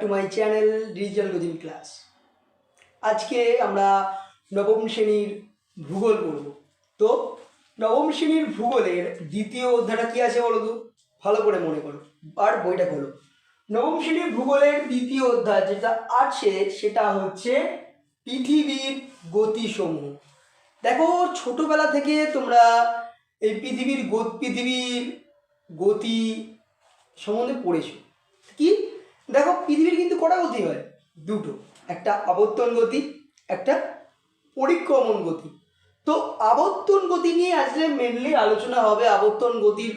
To my channel digital coaching class আজকে আমরা নবম শ্রেণির ভূগোল পড়ব। তো নবম শ্রেণির ভূগোলের দ্বিতীয় অধ্যায়টা কী আছে বলো তো? ভালো করে মনে করো। আর বইটা খোলো। নবম শ্রেণির ভূগোলের দ্বিতীয় অধ্যায় যেটা আছে, সেটা হচ্ছে পৃথিবীর গতিসমূহ। দেখো, ছোটবেলা থেকে তোমরা এই পৃথিবীর গত পৃথিবীর গতি সম্বন্ধে পড়েছো। কি? দেখো, পৃথিবীর কিন্তু কটা গতি হয়? দুটো। একটা আবর্তন গতি, একটা পরিক্রমণ গতি। তো আবর্তন গতি নিয়ে আজকে মেনলি আলোচনা হবে আবর্তন গতির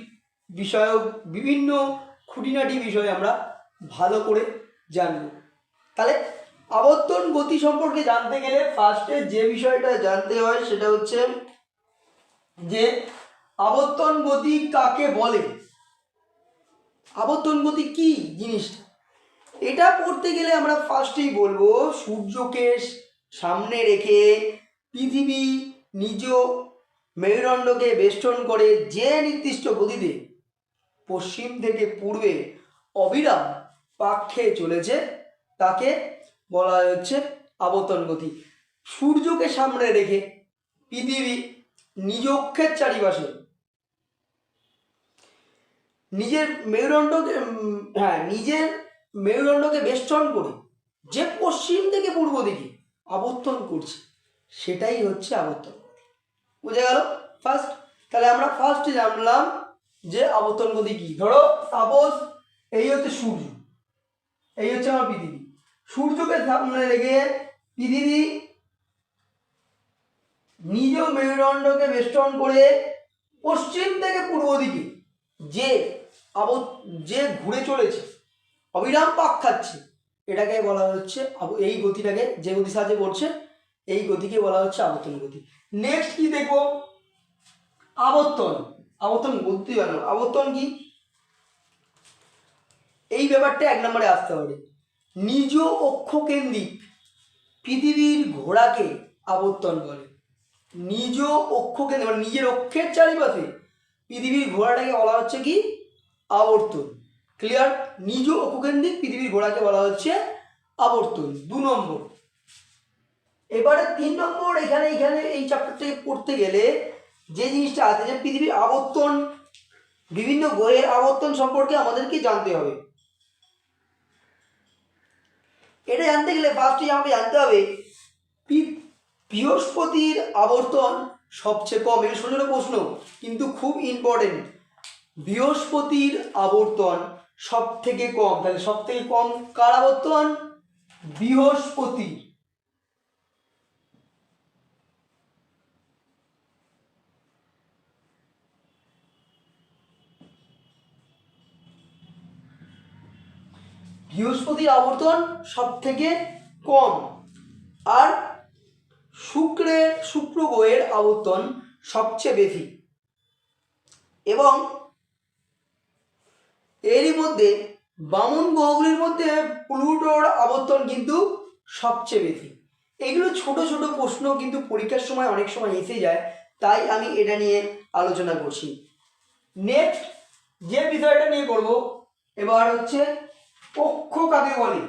বিষয়ক বিভিন্ন খুঁটিনাটি বিষয়ে আমরা ভালো করে জানব। তাহলে আবর্তন গতি সম্পর্কে জানতে গেলে ফার্স্টে যে বিষয়টা জানতে হয় সেটা হচ্ছে যে আবর্তন গতি কাকে বলে? আবর্তন গতি কি জিনিসটা? এটা পড়তে গেলে আমরা ফার্স্টেই বলব, সূর্যকে সামনে রেখে পৃথিবী নিজ মেরুদণ্ডকে বেষ্টন করে যে নির্দিষ্ট গতিতে পশ্চিম থেকে পূর্বে অবিরাম পাক খেয়ে চলেছে, তাকে বলা হচ্ছে আবর্তন গতি। সূর্যকে সামনে রেখে পৃথিবী নিজ অক্ষের চারিপাশে নিজের মেরুদণ্ডকে হ্যাঁ নিজের মেরুদণ্ডকে বেষ্টন করে যে পশ্চিম থেকে পূর্ব দিকে আবর্তন করছে, সেটাই হচ্ছে আবর্তন বুঝে গেল? ফার্স্ট তাহলে আমরা ফার্স্ট জানলাম যে আবর্তন গতি কি? ধরো সাপোজ এই হচ্ছে সূর্য, এই হচ্ছে আমার পৃথিবী। সূর্যকে সামনে রেখে পৃথিবী নিজ মেরুদণ্ডকে বেষ্টন করে পশ্চিম থেকে পূর্ব দিকে যে আব যে ঘুরে চলেছে অবিরাম পাক খাচ্ছে। এটাকে বলা হচ্ছে এই গতিটাকে যে গতি সাহায্যে পড়ছে এই গতিকে বলা হচ্ছে আবর্তন গতি। নেক্সট কি দেখব? আবর্তন। আবর্তন গতি জানো আবর্তন কি? এই ব্যাপারটা এক নম্বরে আসতে হবে। নিজ অক্ষকেন্দ্রিক পৃথিবীর ঘোড়াকে আবর্তন বলে। নিজ অক্ষকেন্দ্রিক মানে নিজের অক্ষের চারিপাশে পৃথিবীর ঘোড়াটাকে বলা হচ্ছে কি? আবর্তন। ক্লিয়ার নিজ অক্ষকেন্দ্রিক পৃথিবীর ঘোড়াকে বলা হচ্ছে আবর্তন। দু নম্বর। এবারে তিন নম্বর, এখানে এখানে এই চ্যাপ্টার থেকে পড়তে গেলে যে জিনিসটা আছে যে পৃথিবীর আবর্তন, বিভিন্ন গ্রহের আবর্তন সম্পর্কে আমাদেরকে জানতে হবে। এটা জানতে গেলে ফার্স্টে আমাকে জানতে হবে বৃহস্পতির আবর্তন সবচেয়ে কম, এটা ছোটো প্রশ্ন, কিন্তু খুব ইম্পর্টেন্ট বৃহস্পতির আবর্তন সব থেকে কম, তাহলে সব থেকে কম কার আবর্তন বৃহস্পতির বৃহস্পতির আবর্তন সব থেকে কম, আর শুক্রের শুক্র গ্রহের আবর্তন সবচেয়ে বেশি। এবং এরই মধ্যে বামন গ্রহগুলির মধ্যে প্লুটোর আবর্তন কিন্তু সবচেয়ে বেশি। এগুলো ছোট ছোট প্রশ্ন কিন্তু পরীক্ষার সময় অনেক সময় এসে যায়, তাই আমি এটা নিয়ে আলোচনা করছি। নেক্সট যে বিষয়টা নিয়ে করব এবার হচ্ছে অক্ষ কাকে বলে?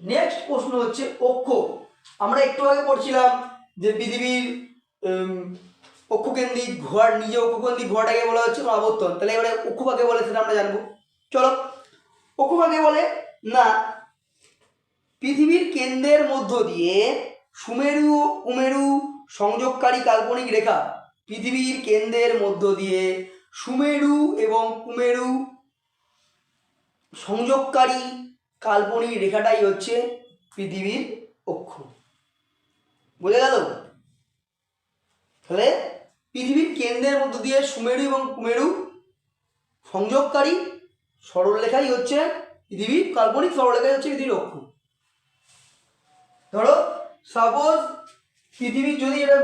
নেক্সট প্রশ্ন হচ্ছে অক্ষ। আমরা একটু আগে পড়ছিলাম যে পৃথিবীর অক্ষকেন্দ্রিক ঘোড়ার নিজে অক্ষকেন্দ্রিক ঘোড়াটাকে বলা হচ্ছে আবর্তন তাহলে এবারে অক্ষ কাকে বলে, সেটা আমরা জানব। চলো অক্ষ কাকে বলে, না, পৃথিবীর কেন্দ্রের মধ্য দিয়ে সুমেরু ও কুমেরু সংযোগকারী কাল্পনিক রেখা পৃথিবীর কেন্দ্রের মধ্য দিয়ে সুমেরু এবং কুমেরু সংযোগকারী কাল্পনিক রেখাটাই হচ্ছে পৃথিবীর অক্ষ। বোঝা গেল? তাহলে পৃথিবীর কেন্দ্রের মধ্য দিয়ে সুমেরু এবং কুমেরু সংযোগকারী সরলরেখাই হচ্ছে পৃথিবীর কাল্পনিক সরলরেখাই হচ্ছে পৃথিবীর অক্ষ। ধরো সাপোজ পৃথিবীর যদি এটা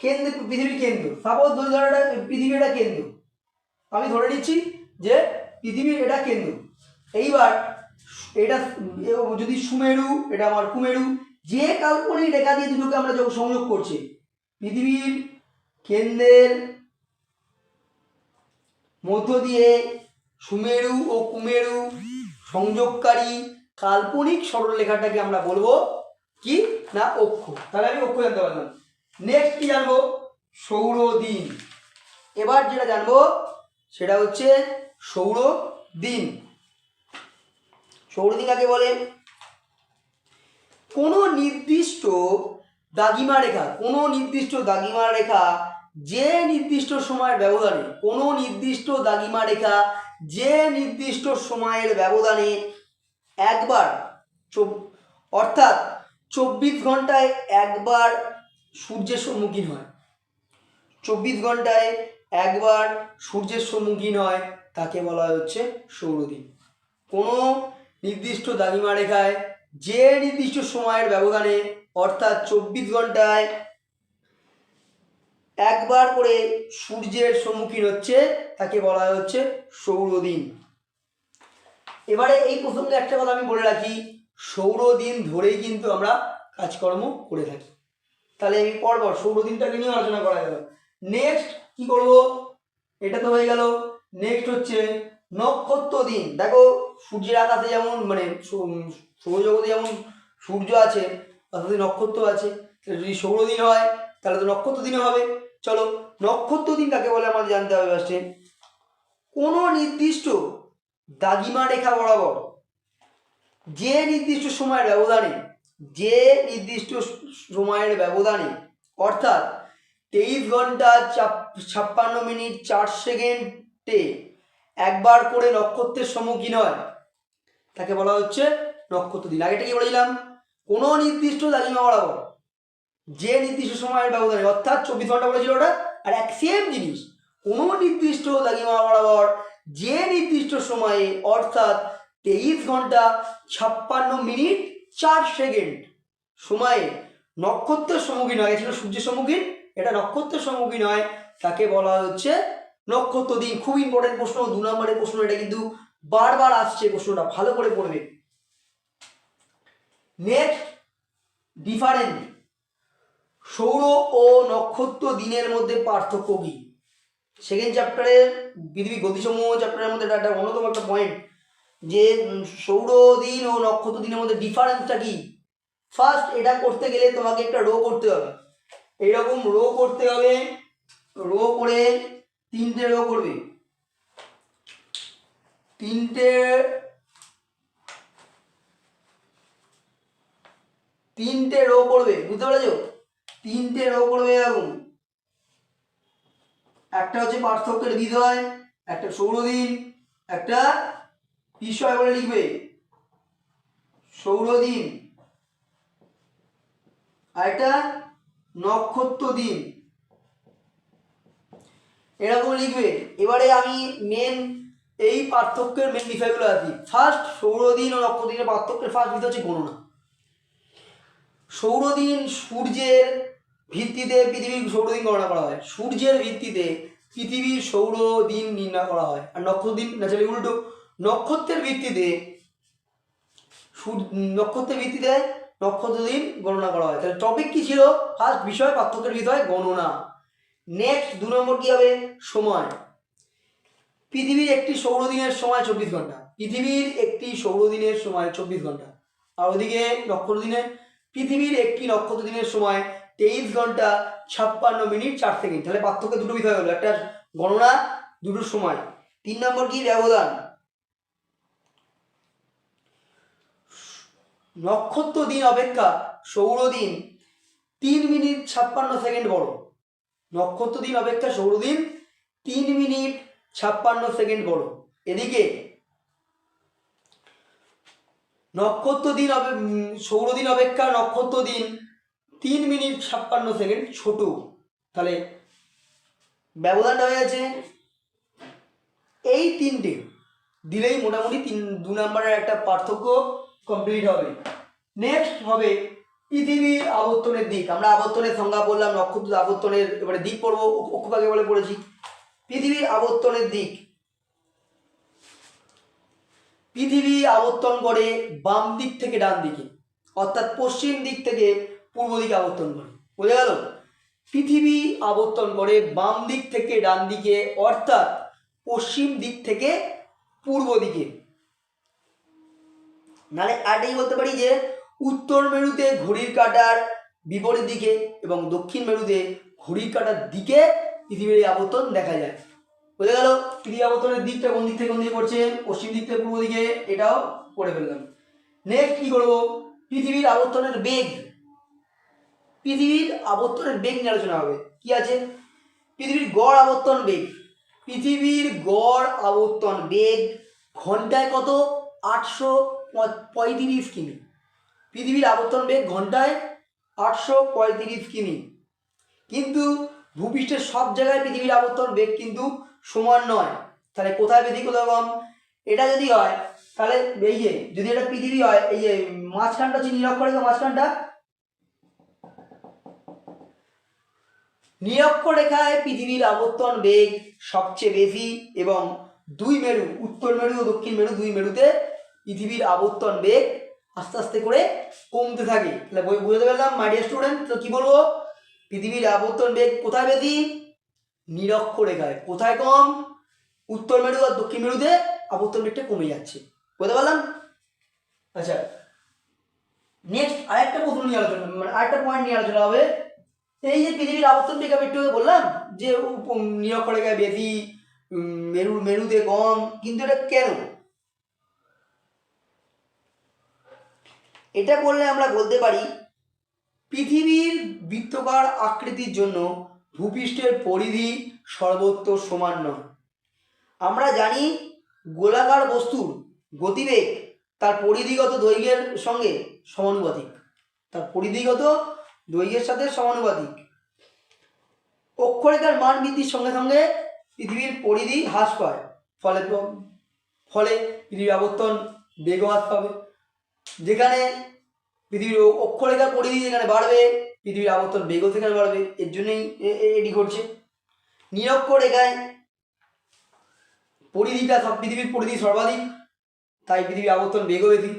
কেন্দ্র, পৃথিবীর কেন্দ্র সাপোজ ধরে ধরো এটা, পৃথিবীর এটা কেন্দ্র। আমি ধরে নিচ্ছি যে পৃথিবীর এটা কেন্দ্র। এইবার এটা যদি সুমেরু, এটা আমার কুমেরু, যে কাল্পনিক রেখা দিয়ে দুটোকে আমরা সংযোগ করছি পৃথিবীর কেন্দ্রের মধ্য দিয়ে সুমেরু ও কুমেরু সংযোগকারী কাল্পনিক সরলরেখাটাকে আমরা বলব কি না অক্ষ? তাহলে আমি অক্ষ জানতে পারলাম। নেক্সট কি জানব? সৌরদিন এবার যেটা জানব, সেটা হচ্ছে সৌর দিন। সৌরদিন কাকে বলে? কোনো নির্দিষ্ট দাগিমা রেখা, কোনো নির্দিষ্ট দাগিমা রেখা যে নির্দিষ্ট সময়ের ব্যবধানে, কোনো নির্দিষ্ট দাগিমা রেখা যে নির্দিষ্ট সময়ের ব্যবধানে একবার অর্থাৎ চব্বিশ ঘন্টায় একবার সূর্যের সম্মুখীন হয়। চব্বিশ ঘন্টায় একবার সূর্যের সম্মুখীন হয়, তাকে বলা হচ্ছে সৌরদিন। কোনো নির্দিষ্ট দাগিমা রেখায় যে নির্দিষ্ট সময়ের ব্যবধানে অর্থাৎ চব্বিশ ঘন্টায় একবার করে সূর্যের সম্মুখীন হচ্ছে, তাকে বলা হচ্ছে সৌরদিন। এবারে এই প্রসঙ্গে একটা কথা আমি বলে রাখি, সৌরদিন ধরেই কিন্তু আমরা কাজকর্ম করে থাকি। তাহলে আমি পরপর সৌরদিনটাকে নিয়ে আলোচনা করা গেল। নেক্সট কি করব? এটা তো হয়ে গেল। নেক্সট হচ্ছে নক্ষত্র দিন। দেখো, সূর্যের আকাশে যেমন মানে সৌরজগতে যেমন সূর্য আছে অর্থাৎ নক্ষত্র আছে। যদি সৌরদিন হয়, তাহলে তো নক্ষত্র দিনে হবে। চলো, নক্ষত্র দিন কাকে বলে আমাদের জানতে হবে ফার্স্টে কোনো নির্দিষ্ট দাগিমা রেখা বরাবর যে নির্দিষ্ট সময়ের ব্যবধানে, যে নির্দিষ্ট সময়ের ব্যবধানে, অর্থাৎ তেইশ ঘণ্টা ছাপ্পান্ন মিনিট চার সেকেন্ডে একবার করে নক্ষত্রের সম্মুখীন হয়, তাকে বলা হচ্ছে নক্ষত্র দিন। আগেটা কি বলেছিলাম? কোনো নির্দিষ্ট দাগিমা বরাবর যে নির্দিষ্ট সময়ের ব্যবধানে অর্থাৎ চব্বিশ ঘণ্টা বলেছিল ওটা, আর এক সেম জিনিস, কোনো নির্দিষ্ট দাগিমা বরাবর যে নির্দিষ্ট সময়ে, অর্থাৎ তেইশ ঘণ্টা ছাপ্পান্ন মিনিট চার সেকেন্ড সময়ে নক্ষত্রের সম্মুখীন হয় ছিল সূর্যের সম্মুখীন। এটা নক্ষত্রের সম্মুখীন হয়, তাকে বলা হচ্ছে নক্ষত্র দিন। খুব ইম্পর্টেন্ট প্রশ্ন, দু নম্বরের প্রশ্ন, এটা কিন্তু বারবার আসছে প্রশ্নটা, ভালো করে পড়বে। নেক্সট ডিফারেন্ট সৌর ও নক্ষত্র দিনের মধ্যে পার্থক্য কি? সেকেন্ড চ্যাপ্টারের পৃথিবী গতিসমূহ চ্যাপ্টারের মধ্যে এটা একটা অন্যতম একটা পয়েন্ট যে সৌর দিন ও নক্ষত্র দিনের মধ্যে ডিফারেন্সটা কি? ফার্স্ট এটা করতে গেলে তোমাকে একটা রো করতে হবে। এইরকম রো করতে হবে রো করে তিনটে রো করবে। তিনটে তিনটে রো করবে, বুঝতে পেরেছ? তিনটে রো করবে এরকম। একটা হচ্ছে পার্থক্যের বিষয় একটা সৌরদিন একটা বিষয় বলে লিখবে। সৌরদিন আর একটা নক্ষত্র দিন। এরকম লিখবে। এবারে আমি মেন এই পার্থক্যের মেন বিষয়গুলো আছি ফার্স্ট সৌরদিন ও নক্ষত্রদিনের পার্থক্যের ফার্স্ট বিষয় হচ্ছে গণনা। সৌরদিন সূর্যের ভিত্তিতে পৃথিবীর সৌরদিন গণনা করা হয়। সূর্যের ভিত্তিতে পৃথিবীর সৌরদিন নির্ণয় করা হয়। আর নক্ষত্রদিন ন্যাচারালি উল্টো। নক্ষত্রের ভিত্তিতে নক্ষত্রের ভিত্তিতে নক্ষত্র দিন গণনা করা হয়। তাহলে টপিক কি ছিল? ফার্স্ট বিষয়, পার্থক্যের বিষয় গণনা। নেক্সট দু নম্বর কি হবে? সময়। পৃথিবীর একটি সৌরদিনের সময় চব্বিশ ঘণ্টা। পৃথিবীর একটি সৌরদিনের সময় চব্বিশ ঘণ্টা। আর ওদিকে নক্ষত্র দিনে পৃথিবীর একটি নক্ষত্র দিনের সময় তেইশ ঘণ্টা ছাপ্পান্ন মিনিট চার সেকেন্ড। তাহলে পার্থক্য দুটো বিষয় হলো, একটা গণনা দুটোর সময়। তিন নম্বর কি? ব্যবধান। নক্ষত্র দিন অপেক্ষা সৌরদিন তিন মিনিট ছাপ্পান্ন সেকেন্ড বড়। নক্ষত্র দিন অপেক্ষা সৌরদিন তিন মিনিট ছাপ্পান্ন সেকেন্ড বড়। এদিকে নক্ষত্র দিন সৌরদিন অপেক্ষা নক্ষত্র দিন তিন মিনিট ছাপ্পান্ন সেকেন্ড, ছোট। তাহলে ব্যবধানটা হয়ে আছে এই তিনটে, দিলেই মোটামুটি তিন, দু নম্বরের একটা পার্থক্য কমপ্লিট হবে। নেক্সট হবে পৃথিবীর আবর্তনের দিক। আমরা আবর্তনের সংজ্ঞা বললাম, নক্ষত্র আবর্তনের এবারে দিক পড়ব অক্ষভাগে বলে পড়েছি। পৃথিবীর আবর্তনের দিক। পৃথিবী আবর্তন করে বাম দিক থেকে ডান দিকে, অর্থাৎ পশ্চিম দিক থেকে পূর্ব দিকে আবর্তন করে। বোঝা গেল? পৃথিবী আবর্তন করে বাম দিক থেকে ডান দিকে, অর্থাৎ পশ্চিম দিক থেকে পূর্ব দিকে। নাহলে আরেকটাই বলতে পারি যে, উত্তর মেরুতে ঘড়ির কাটার বিপরীত দিকে এবং দক্ষিণ মেরুতে ঘড়ির কাটার দিকে পৃথিবীর আবর্তন দেখা যায়। বোঝা গেল। পৃথিবী আবর্তনের দিকটা কোন দিক থেকে, কোন দিকে পড়ছে? পশ্চিম দিক থেকে পূর্ব দিকে, এটাও পড়ে ফেললাম। নেক্সট কি করব? পৃথিবীর আবর্তনের বেগ। পৃথিবীর আবর্তনের বেগ নিয়ে আলোচনা হবে। কি আছে? পৃথিবীর গড় আবর্তন বেগ। পৃথিবীর গড় আবর্তন বেগ ঘন্টায় কত? আটশো পঁয়ত্রিশ কিমি। পৃথিবীর আবর্তন বেগ ঘন্টায় আটশো পঁয়ত্রিশ কিমি। কিন্তু ভূপৃষ্ঠের সব জায়গায় পৃথিবীর আবর্তন বেগ কিন্তু সমান নয়। তাহলে কোথায় কম এটা যদি হয়, তাহলে এই যে, যদি এটা পৃথিবী হয়, এই যে মাঝখানটা হচ্ছে নিরক্ষরেখা মাঝখানটা নিরক্ষরেখায় পৃথিবীর আবর্তন বেগ সবচেয়ে বেশি এবং দুই মেরু, উত্তর মেরু ও দক্ষিণ মেরু দুই মেরুতে পৃথিবীর আবর্তন বেগ আস্তে আস্তে করে কমতে থাকে। তাহলে বই বুঝতে পারলাম মাই ডিয়ার স্টুডেন্ট তো কি বলব? পৃথিবীর আবর্তন বেগ কোথায় বেশি? নিরক্ষরেখায় কোথায় কম? উত্তর মেরু আর দক্ষিণ মেরুতে আবর্তন বেগটা কমে যাচ্ছে। বুঝতে পারলাম? আচ্ছা নেক্সট আরেকটা প্রশ্ন নিয়ে আলোচনা মানে আরেকটা পয়েন্ট নিয়ে আলোচনা হবে। এই যে পৃথিবীর আবর্তন আমি একটু বললাম, যে নিরক্ষরেখায় বেশি মেরু, মেরুতে কম, কিন্তু এটা কেন? এটা করলে আমরা বলতে পারি, পৃথিবীর বৃত্তকার আকৃতির জন্য ভূপৃষ্ঠের পরিধি সর্বত্র সমান নয়। আমরা জানি গোলাকার বস্তুর গতিবেগ তার পরিধিগত দৈর্ঘ্যের সঙ্গে সমানুপাতিক। তার পরিধিগত দৈর্ঘ্যের সাথে সমানুপাতিক। অক্ষরেখার মান বৃদ্ধির সঙ্গে সঙ্গে পৃথিবীর পরিধি হ্রাস পায়। ফলে ফলে পৃথিবীর আবর্তন বেগ হ্রাস পাবে। যেখানে পৃথিবীর অক্ষরেখার পরিধি যেখানে বাড়বে পৃথিবীর আবর্তন বেগও সেখানে বাড়বে, এর জন্যই এটি ঘটছে। নিরক্ষরেখায় পরিধিটা সব পৃথিবীর পরিধি সর্বাধিক, তাই পৃথিবীর আবর্তন বেগও বেশি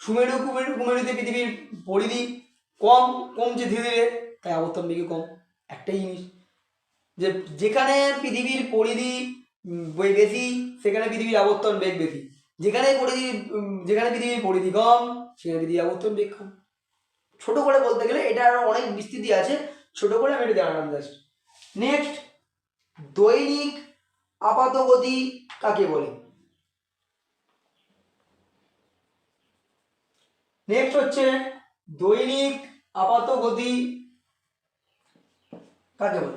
সুমেরু, কুমেরু, কুমেরুতে পৃথিবীর পরিধি কম, কমছে ধীরে ধীরে, তাই আবর্তন বেগে কম। একটাই জিনিস, যে যেখানে পৃথিবীর পরিধি বেশি, সেখানে পৃথিবীর আবর্তন বেগ বেশি। যেখানে পরিধি যেখানে পৃথিবীর পরিধি কম, সেখানে পৃথিবীর আবর্তন বেগ কম। ছোট করে বলতে গেলে এটা আরও অনেক বিস্তৃতি আছে। ছোট করে আমি এটা জানালাম জাস্ট নেক্সট দৈনিক আপাতগতি কাকে বলে? নেক্সট হচ্ছে দৈনিক আপাতগতি কাকে বলে?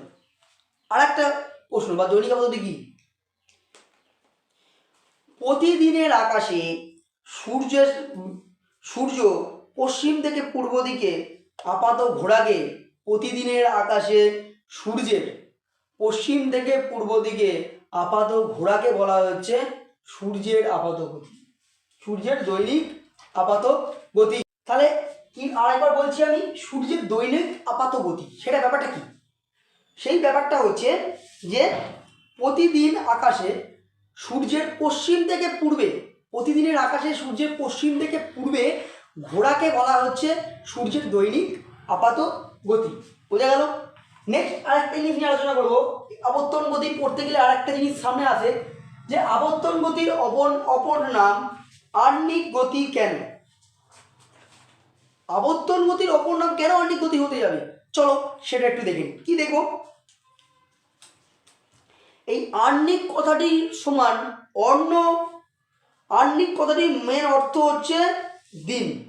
আর একটা প্রশ্ন, বা দৈনিক আপাতগতি কি? প্রতিদিনের আকাশে সূর্যের, সূর্য পশ্চিম থেকে পূর্ব দিকে আপাত ঘোড়াকে প্রতিদিনের আকাশে সূর্যের পশ্চিম থেকে পূর্ব দিকে আপাত ঘোড়াকে বলা হচ্ছে সূর্যের আপাত গতি। সূর্যের দৈনিক আপাত গতি। তাহলে কি আরেকবার বলছি আমি? সূর্যের দৈনিক আপাত গতি, সেটা ব্যাপারটা কি? সেই ব্যাপারটা হচ্ছে যে প্রতিদিন আকাশে সূর্যের পশ্চিম থেকে পূর্বে, প্রতিদিনের আকাশে সূর্যের পশ্চিম থেকে পূর্বে ঘোড়াকে বলা হচ্ছে সূর্যের দৈনিক আপাত গতি। বোঝা গেল? নেক্সট আরেকটা জিনিস নিয়ে আলোচনা করব। আবর্তন গতি পড়তে গেলে আরেকটা জিনিস সামনে আসে যে আবর্তন গতির অপর অপর নাম আর্নিক গতি কেন? আবর্তন গতির অপর নাম কেন আর্নিক গতি হতে যাবে? চলো সেটা একটু দেখে। কি দেখব? এই আর্নিক কথাটির সমান অন্য আর্নিক কথাটির মেন অর্থ হচ্ছে দিন।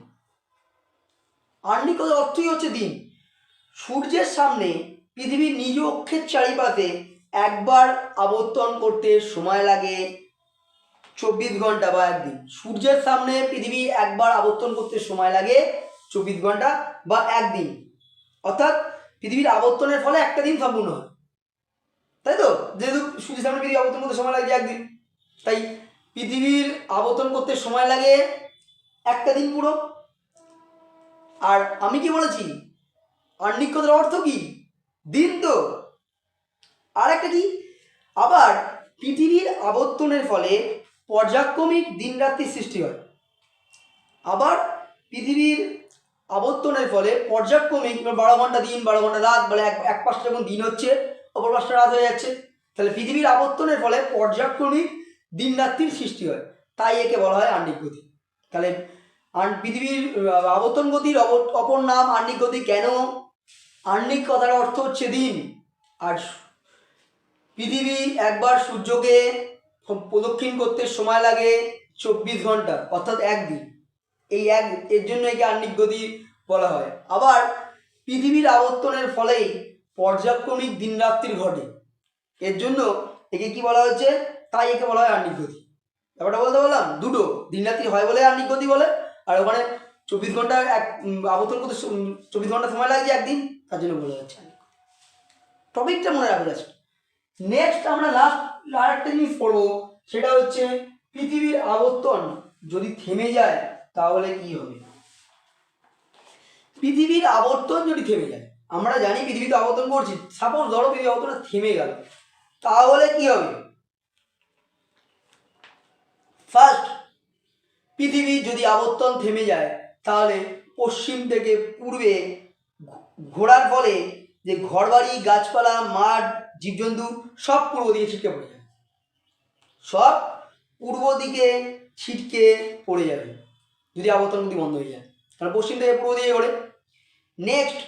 আর্নিক অর্থই হচ্ছে দিন। সূর্যের সামনে পৃথিবীর নিজ অক্ষের চারিপাশে একবার আবর্তন করতে সময় লাগে চব্বিশ ঘণ্টা বা একদিন। সূর্যের সামনে পৃথিবী একবার আবর্তন করতে সময় লাগে চব্বিশ ঘণ্টা বা একদিন। অর্থাৎ পৃথিবীর আবর্তনের ফলে একটা দিন সম্পূর্ণ হয়। তাই তো? যেহেতু সূর্যের সামনে পৃথিবী আবর্তন করতে সময় লাগে একদিন। তাই পৃথিবীর আবর্তন করতে সময় লাগে একটা দিন পুরো। আর আমি কি বলেছি? আর্নিক কথার অর্থ কি? দিন তো। আর একটা কি? আবার পৃথিবীর আবর্তনের ফলে পর্যায়ক্রমিক দিন রাত্রির সৃষ্টি হয়। আবার পৃথিবীর আবর্তনের ফলে পর্যায়ক্রমিক মানে বারো ঘণ্টা দিন, বারো ঘণ্টা রাত, বলে এক এক পাশটা যখন দিন হচ্ছে, অপর পাশটা রাত হয়ে যাচ্ছে, তাহলে পৃথিবীর আবর্তনের ফলে পর্যায়ক্রমিক দিন রাত্রির সৃষ্টি হয়। তাই একে বলা হয় আহ্নিক গতি তাহলে আন- পৃথিবীর আবর্তন গতির অপর নাম আর্নিক গতি কেন? আর্নিক কথার অর্থ হচ্ছে দিন। আর পৃথিবী একবার সূর্যকে প্রদক্ষিণ করতে সময় লাগে চব্বিশ ঘণ্টা, অর্থাৎ একদিন। এই এক, এর জন্য একে আর্নিক গতি বলা হয়। আবার পৃথিবীর আবর্তনের ফলেই পর্যায়ক্রমিক দিন রাত্রির ঘটে। এর জন্য একে কি বলা হচ্ছে তাই একে বলা হয় আহ্নিক গতি। ব্যাপারটা বলতে বললাম, দুটো দিন রাত্রি হয় বলে আর্নিক গতি বলে আর ওখানে চব্বিশ ঘণ্টা এক আবর্তন করতে চব্বিশ ঘণ্টা সময় লাগছে একদিন, তার জন্য বলা যাচ্ছে। টপিকটা মনে রাখবে আছে নেক্সট আমরা লাস্ট আরেকটা জিনিস পড়ব, সেটা হচ্ছে পৃথিবীর আবর্তন যদি থেমে যায়, তাহলে কি হবে? পৃথিবীর আবর্তন যদি থেমে যায়, আমরা জানি পৃথিবীতে আবর্তন করছি সাপোজ ধরো পৃথিবী আবর্তনটা থেমে গেল, তাহলে কি হবে? ফার্স্ট পৃথিবী যদি আবর্তন থেমে যায়, তাহলে পশ্চিম থেকে পূর্বে ঘোরার ফলে যে ঘরবাড়ি, গাছপালা, মাঠ, জীবজন্তু সব পূর্ব দিকে ছিটকে পড়ে যাবে সব পূর্ব দিকে ছিটকে পড়ে যাবে, যদি আবর্তন যদি বন্ধ হয়ে যায়। কারণ পশ্চিম থেকে পূর্ব দিকে ঘোরে নেক্সট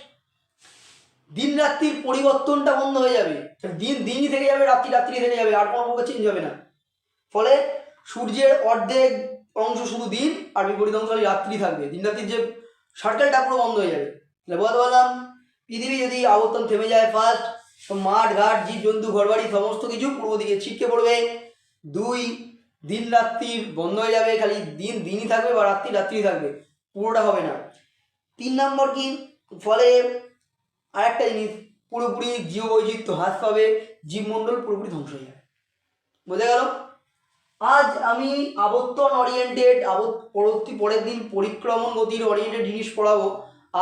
দিন রাত্রির পরিবর্তনটা বন্ধ হয়ে যাবে। দিন দিনই থেকে যাবে, রাত্রি রাত্রি থেকে যাবে, আর কোনো চেঞ্জ হবে না। ফলে সূর্যের অর্ধেক অংশ শুধু দিন আর বিপরীত অংশ রাত্রি থাকবে। দিন রাত্রির যে সার্কেলটা পুরো বন্ধ হয়ে যাবে। তাহলে বলতে পারলাম, পৃথিবী যদি আবর্তন থেমে যায় ফার্স্ট মাঠ, ঘাট, জীব, জন্তু, ঘরবাড়ি, সমস্ত কিছু পূর্ব দিকে ছিটকে পড়বে। দুই, দিন রাত্রির বন্ধ হয়ে যাবে, খালি দিন দিনই থাকবে বা রাত্রি রাত্রি থাকবে। পুরোটা হবে না। তিন নম্বর কি? ফলে আরেকটা জিনিস, পুরোপুরি জীব বৈচিত্র্য হ্রাস পাবে, জীবমণ্ডল পুরোপুরি ধ্বংস হয়ে যাবে। বোঝা গেল? আজ আমি আবর্তন ওরিয়েন্টেড আবর্ত, পরবর্তী পরের দিন পরিক্রমণ গতির ওরিয়েন্টেড জিনিস পড়াবো।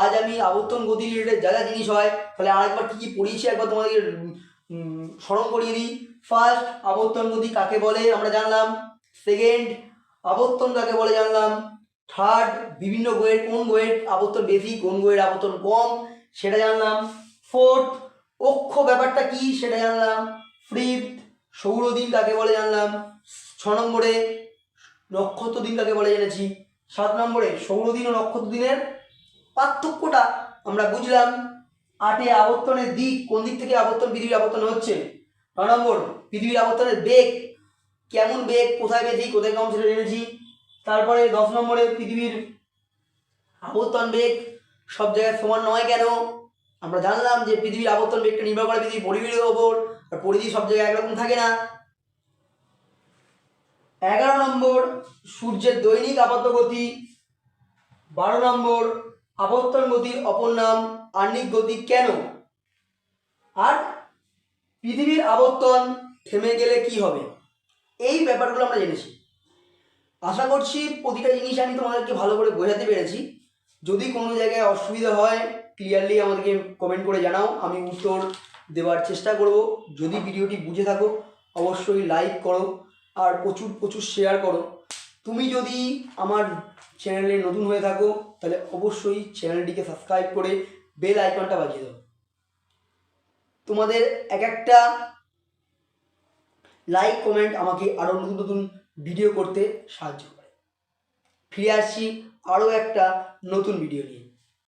আজ আমি আবর্তন গতি রিলেটেড যা যা জিনিস হয়, তাহলে আরেকবার কী কী পড়িয়েছি একবার তোমাদেরকে স্মরণ করিয়ে দিই। ফার্স্ট আবর্তন গতি কাকে বলে আমরা জানলাম। সেকেন্ড আবর্তন কাকে বলে জানলাম। থার্ড বিভিন্ন গ্রহের কোন গ্রহের আবর্তন বেশি, কোন গ্রহের আবর্তন কম, সেটা জানলাম। ফোর্থ অক্ষ ব্যাপারটা কি, সেটা জানলাম। ফিফথ সৌরদিন কাকে বলে জানলাম। ছ নম্বরে নক্ষত্র দিন কাকে বলে জেনেছি? সাত নম্বরে সৌরদিন ও নক্ষত্র দিনের পার্থক্যটা আমরা বুঝলাম। আটে আবর্তনের দিক কোন দিক থেকে আবর্তন পৃথিবীর আবর্তন হচ্ছে? ন নম্বর, পৃথিবীর আবর্তনের বেগ। কেমন বেগ? কোথায় বেশি কোথায় কম সেটা জেনেছি। তারপরে দশ নম্বরে পৃথিবীর আবর্তন বেগ। সব জায়গায় সমান নয় কেন? আমরা জানলাম যে পৃথিবীর আবর্তন বেগটা নির্ভর করে পৃথিবীর পরিবেশের ওপর। আর পরিধি সব জায়গায় একরকম থাকে না। এগারো নম্বর, সূর্যের দৈনিক আবর্ত গতি বারো নম্বর আবর্তন গতির অপর নাম আহ্নিক গতি কেন? আর পৃথিবীর আবর্তন থেমে গেলে কি হবে? এই ব্যাপারগুলো আমরা জেনেছি। আশা করছি প্রতিটা জিনিস আমি তোমাদেরকে ভালো করে বোঝাতে পেরেছি। যদি কোনো জায়গায় অসুবিধা হয় ক্লিয়ারলি আমাদেরকে কমেন্ট করে জানাও। আমি উত্তর দেওয়ার চেষ্টা করব। যদি ভিডিওটি বুঝে থাকো, অবশ্যই লাইক করো। আর প্রচুর প্রচুর শেয়ার করো। তুমি যদি আমার চ্যানেলে নতুন হয়ে থাকো, তাহলে অবশ্যই চ্যানেলটিকে সাবস্ক্রাইব করে বেল আইকনটা বাজিয়ে দাও। তোমাদের এক একটা লাইক কমেন্ট আমাকে আরও নতুন নতুন ভিডিও করতে সাহায্য করে। ফিরে আসছি আরও একটা নতুন ভিডিও নিয়ে।